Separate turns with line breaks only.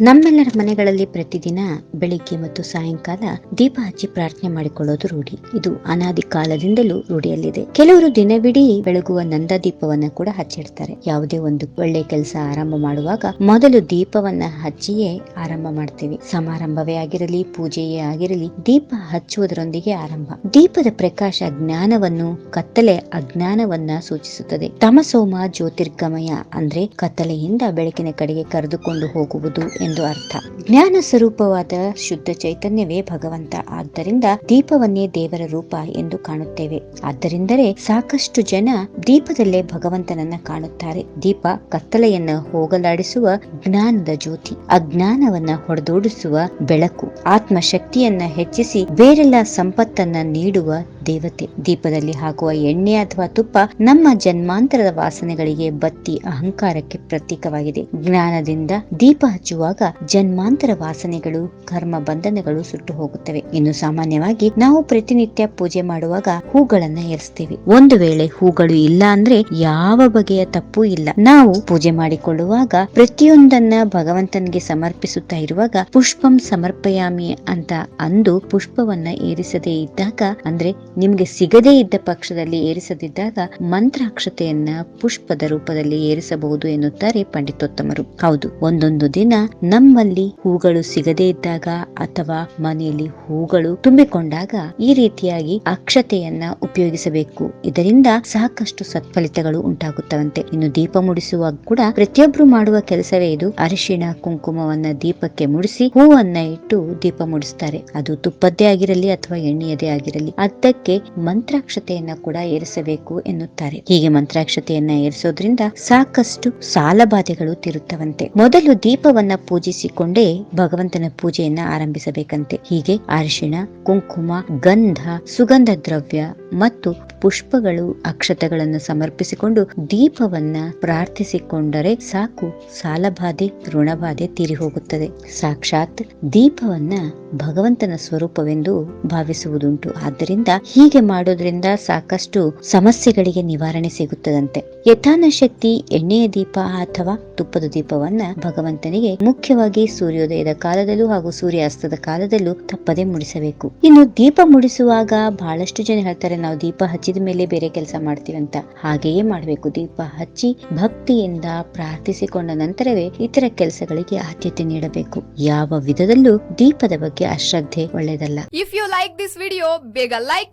ನಮ್ಮೆಲ್ಲರ ಮನೆಗಳಲ್ಲಿ ಪ್ರತಿದಿನ ಬೆಳಿಗ್ಗೆ ಮತ್ತು ಸಾಯಂಕಾಲ ದೀಪ ಹಚ್ಚಿ ಪ್ರಾರ್ಥನೆ ಮಾಡಿಕೊಳ್ಳೋದು ರೂಢಿ. ಇದು ಅನಾದಿ ಕಾಲದಿಂದಲೂ ರೂಢಿಯಲ್ಲಿದೆ. ಕೆಲವರು ದಿನವಿಡೀ ಬೆಳಗುವ ನಂದ ದೀಪವನ್ನ ಕೂಡ ಹಚ್ಚಿಡ್ತಾರೆ. ಯಾವುದೇ ಒಂದು ಒಳ್ಳೆ ಕೆಲಸ ಆರಂಭ ಮಾಡುವಾಗ ಮೊದಲು ದೀಪವನ್ನ ಹಚ್ಚಿಯೇ ಆರಂಭ ಮಾಡ್ತೀವಿ. ಸಮಾರಂಭವೇ ಆಗಿರಲಿ, ಪೂಜೆಯೇ ಆಗಿರಲಿ, ದೀಪ ಹಚ್ಚುವುದರೊಂದಿಗೆ ಆರಂಭ. ದೀಪದ ಪ್ರಕಾಶ ಜ್ಞಾನವನ್ನು ಕತ್ತಲೆ ಅಜ್ಞಾನವನ್ನ ಸೂಚಿಸುತ್ತದೆ. ತಮಸೋಮ ಜ್ಯೋತಿರ್ಗಮಯ ಅಂದ್ರೆ ಕತ್ತಲೆಯಿಂದ ಬೆಳಕಿನ ಕಡೆಗೆ ಕರೆದುಕೊಂಡು ಹೋಗುವುದು ಎಂದು ಅರ್ಥ. ಜ್ಞಾನ ಸ್ವರೂಪವಾದ ಶುದ್ಧ ಚೈತನ್ಯವೇ ಭಗವಂತ. ಆದ್ದರಿಂದ ದೀಪವನ್ನೇ ದೇವರ ರೂಪ ಎಂದು ಕಾಣುತ್ತೇವೆ. ಆದ್ದರಿಂದಲೇ ಸಾಕಷ್ಟು ಜನ ದೀಪದಲ್ಲೇ ಭಗವಂತನನ್ನ ಕಾಣುತ್ತಾರೆ. ದೀಪ ಕತ್ತಲೆಯನ್ನ ಹೋಗಲಾಡಿಸುವ ಜ್ಞಾನದ ಜ್ಯೋತಿ, ಅಜ್ಞಾನವನ್ನ ಹೊಡೆದೋಡಿಸುವ ಬೆಳಕು, ಆತ್ಮಶಕ್ತಿಯನ್ನ ಹೆಚ್ಚಿಸಿ ಬೇರೆಲ್ಲ ಸಂಪತ್ತನ್ನ ನೀಡುವ ದೇವತೆ ದೀಪದಲ್ಲಿ ಹಾಕುವ ಎಣ್ಣೆ ಅಥವಾ ತುಪ್ಪ ನಮ್ಮ ಜನ್ಮಾಂತರದ ವಾಸನೆಗಳಿಗೆ ಬತ್ತಿ ಅಹಂಕಾರಕ್ಕೆ ಪ್ರತೀಕವಾಗಿದೆ. ಜ್ಞಾನದಿಂದ ದೀಪ ಹಚ್ಚುವಾಗ ಜನ್ಮಾಂತರ ವಾಸನೆಗಳು, ಕರ್ಮ ಬಂಧನಗಳು ಸುಟ್ಟು ಹೋಗುತ್ತವೆ. ಇನ್ನು ಸಾಮಾನ್ಯವಾಗಿ ನಾವು ಪ್ರತಿನಿತ್ಯ ಪೂಜೆ ಮಾಡುವಾಗ ಹೂಗಳನ್ನ ಏರಿಸ್ತೇವೆ. ಒಂದು ವೇಳೆ ಹೂಗಳು ಇಲ್ಲ ಅಂದ್ರೆ ಯಾವ ಬಗೆಯ ತಪ್ಪು ಇಲ್ಲ. ನಾವು ಪೂಜೆ ಮಾಡಿಕೊಳ್ಳುವಾಗ ಪ್ರತಿಯೊಂದನ್ನ ಭಗವಂತನಿಗೆ ಸಮರ್ಪಿಸುತ್ತಾ ಇರುವಾಗ ಪುಷ್ಪಂ ಸಮರ್ಪಯಾಮಿ ಅಂತ ಅಂದು ಪುಷ್ಪವನ್ನ ಏರಿಸದೇ ಇದ್ದಾಗ ಅಂದ್ರೆ ನಿಮ್ಗೆ ಸಿಗದೇ ಇದ್ದ ಪಕ್ಷದಲ್ಲಿ ಏರಿಸದಿದ್ದಾಗ ಮಂತ್ರಾಕ್ಷತೆಯನ್ನ ಪುಷ್ಪದ ರೂಪದಲ್ಲಿ ಏರಿಸಬಹುದು ಎನ್ನುತ್ತಾರೆ ಪಂಡಿತೋತ್ತಮರು. ಹೌದು, ಒಂದೊಂದು ದಿನ ನಮ್ಮಲ್ಲಿ ಹೂಗಳು ಸಿಗದೇ ಇದ್ದಾಗ ಅಥವಾ ಮನೆಯಲ್ಲಿ ಹೂಗಳು ತುಂಬಿಕೊಂಡಾಗ ಈ ರೀತಿಯಾಗಿ ಅಕ್ಷತೆಯನ್ನ ಉಪಯೋಗಿಸಬೇಕು. ಇದರಿಂದ ಸಾಕಷ್ಟು ಸತ್ಫಲಿತಗಳು ಉಂಟಾಗುತ್ತವಂತೆ. ಇನ್ನು ದೀಪ ಮುಡಿಸುವಾಗ ಕೂಡ ಪ್ರತಿಯೊಬ್ರು ಮಾಡುವ ಕೆಲಸವೇ ಇದು. ಅರಿಶಿಣ, ಕುಂಕುಮವನ್ನ ದೀಪಕ್ಕೆ ಮುಡಿಸಿ ಹೂವನ್ನ ಇಟ್ಟು ದೀಪ ಮುಡಿಸ್ತಾರೆ. ಅದು ತುಪ್ಪದ್ದೇ ಆಗಿರಲಿ ಅಥವಾ ಎಣ್ಣೆಯದೇ ಆಗಿರಲಿ. ಅದಕ್ಕೆ ಮಂತ್ರಾಕ್ಷತೆಯನ್ನ ಕೂಡ ಏರಿಸಬೇಕು ಎನ್ನುತ್ತಾರೆ. ಹೀಗೆ ಮಂತ್ರಾಕ್ಷತೆಯನ್ನ ಏರಿಸೋದ್ರಿಂದ ಸಾಕಷ್ಟು ಸಾಲಬಾಧೆಗಳು ತಿರುತ್ತವಂತೆ. ಮೊದಲು ದೀಪವನ್ನ ಪೂಜಿಸಿಕೊಂಡೇ ಭಗವಂತನ ಪೂಜೆಯನ್ನ ಆರಂಭಿಸಬೇಕಂತೆ. ಹೀಗೆ ಅರಿಶಿಣ, ಕುಂಕುಮ, ಗಂಧ, ಸುಗಂಧ ದ್ರವ್ಯ ಮತ್ತು ಪುಷ್ಪಗಳು, ಅಕ್ಷತಗಳನ್ನು ಸಮರ್ಪಿಸಿಕೊಂಡು ದೀಪವನ್ನ ಪ್ರಾರ್ಥಿಸಿಕೊಂಡರೆ ಸಾಕು ಸಾಲಬಾಧೆ, ಋಣಬಾಧೆ ತೀರಿ ಹೋಗುತ್ತದೆ ಸಾಕ್ಷಾತ್ ದೀಪವನ್ನ ಭಗವಂತನ ಸ್ವರೂಪವೆಂದು ಭಾವಿಸುವುದುಂಟು. ಆದ್ದರಿಂದ ಹೀಗೆ ಮಾಡೋದ್ರಿಂದ ಸಾಕಷ್ಟು ಸಮಸ್ಯೆಗಳಿಗೆ ನಿವಾರಣೆ ಸಿಗುತ್ತದಂತೆ. ಯಥಾನ ಶಕ್ತಿ, ಎಣ್ಣೆಯ ದೀಪ ಅಥವಾ ತುಪ್ಪದ ದೀಪವನ್ನ ಭಗವಂತನಿಗೆ ಮುಖ್ಯವಾಗಿ ಸೂರ್ಯೋದಯದ ಕಾಲದಲ್ಲೂ ಹಾಗೂ ಸೂರ್ಯಾಸ್ತದ ಕಾಲದಲ್ಲೂ ತಪ್ಪದೆ ಮುಡಿಸಬೇಕು. ಇನ್ನು ದೀಪ ಮುಡಿಸುವಾಗ ಬಹಳಷ್ಟು ಜನ ಹೇಳ್ತಾರೆ, ನಾವು ದೀಪ ಹಚ್ಚಿದ ಮೇಲೆ ಬೇರೆ ಕೆಲಸ ಮಾಡ್ತೀವಿ ಅಂತ. ಹಾಗೆಯೇ ಮಾಡಬೇಕು. ದೀಪ ಹಚ್ಚಿ ಭಕ್ತಿಯಿಂದ ಪ್ರಾರ್ಥಿಸಿಕೊಂಡ ನಂತರವೇ ಇತರ ಕೆಲಸಗಳಿಗೆ ಆದ್ಯತೆ ನೀಡಬೇಕು. ಯಾವ ವಿಧದಲ್ಲೂ ದೀಪದ ಬಗ್ಗೆ ಅಶ್ರದ್ಧೆ ಒಳ್ಳೆಯದಲ್ಲ.
If you like this video ಬೇಗ ಲೈಕ್